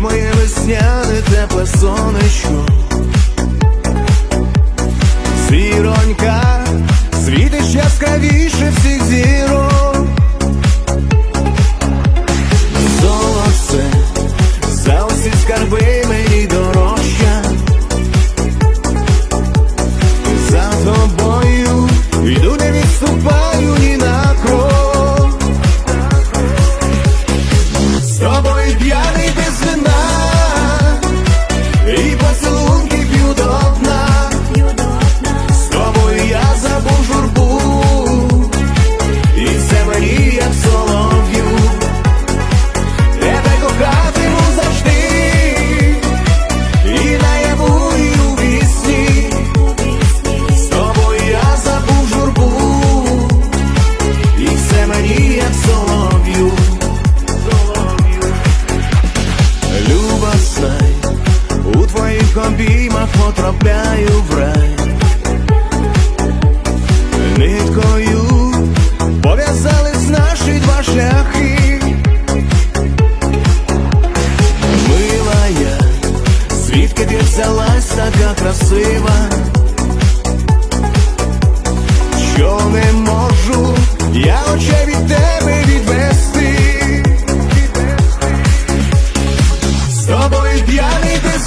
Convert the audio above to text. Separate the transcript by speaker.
Speaker 1: моє весняне тепле сонечко. Зіронька, світить яскравіше обіймах потрапляю в рай Ниткою пов'язались наші два шляхи. Милая, звідки ти взялась така красива, що не можу, я очей від тебе відвести. З тобою п'яний ти